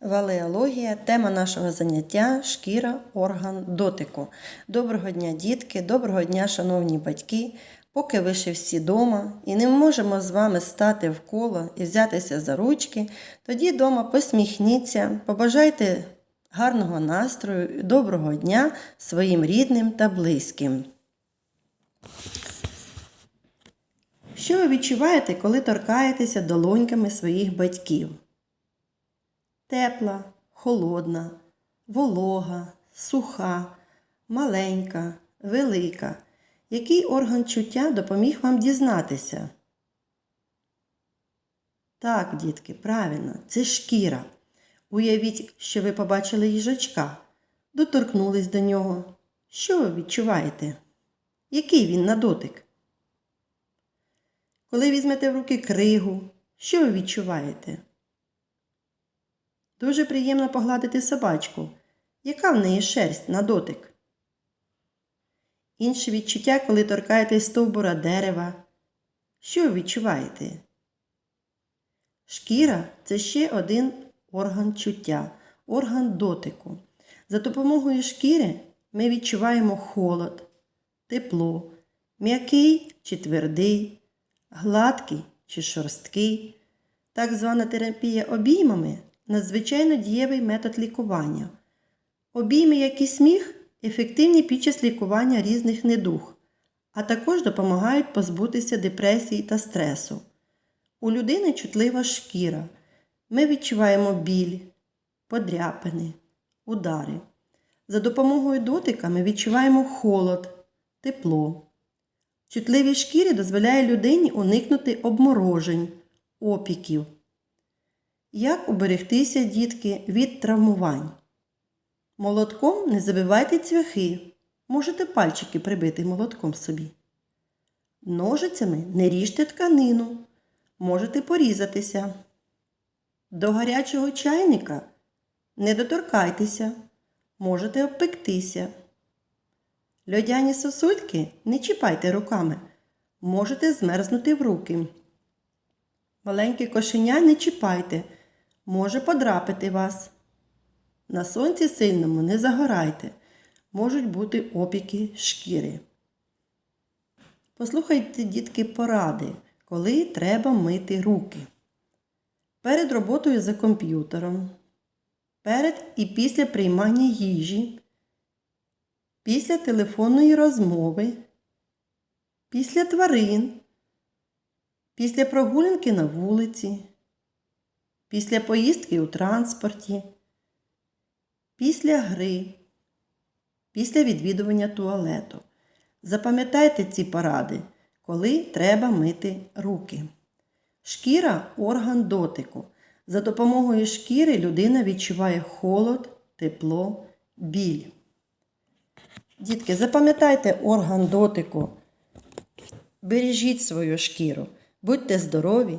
Валеологія тема нашого заняття шкіра, орган дотику. Доброго дня, дітки, доброго дня, шановні батьки. Поки ви ще всі вдома і не можемо з вами стати в коло і взятися за ручки, тоді вдома посміхніться, побажайте гарного настрою і доброго дня своїм рідним та близьким. Що ви відчуваєте, коли торкаєтеся долоньками своїх батьків? Тепла, холодна, волога, суха, маленька, велика. Який орган чуття допоміг вам дізнатися? Так, дітки, правильно, це шкіра. Уявіть, що ви побачили їжачка, доторкнулись до нього. Що ви відчуваєте? Який він на дотик? Коли візьмете в руки кригу, що ви відчуваєте? Дуже приємно погладити собачку. Яка в неї шерсть на дотик? Інше відчуття, коли торкаєтесь стовбура дерева. Що ви відчуваєте? Шкіра це ще один орган чуття, орган дотику. За допомогою шкіри ми відчуваємо холод, тепло, м'який чи твердий, гладкий чи шорсткий. Так звана терапія обіймами надзвичайно дієвий метод лікування. Обійми, як і сміх, ефективні під час лікування різних недуг, а також допомагають позбутися депресії та стресу. У людини чутлива шкіра. Ми відчуваємо біль, подряпини, удари. За допомогою дотика ми відчуваємо холод, тепло. Чутливі шкірі дозволяє людині уникнути обморожень, опіків. Як уберегтися, дітки, від травмувань? Молотком не забивайте цвяхи. Можете пальчики прибити молотком собі. Ножицями не ріжте тканину. Можете порізатися. До гарячого чайника не доторкайтеся. Можете обпектися. Льодяні сосульки не чіпайте руками. Можете змерзнути в руки. Маленьке кошеня не чіпайте, може подрапити вас. На сонці сильному не загорайте, можуть бути опіки шкіри. Послухайте, дітки, поради, коли треба мити руки. Перед роботою за комп'ютером, перед і після приймання їжі, після телефонної розмови, після тварин, після прогулянки на вулиці, після поїздки у транспорті, після гри, після відвідування туалету. Запам'ятайте ці поради, коли треба мити руки. Шкіра орган дотику. За допомогою шкіри людина відчуває холод, тепло, біль. Дітки, запам'ятайте орган дотику. Бережіть свою шкіру. Будьте здорові,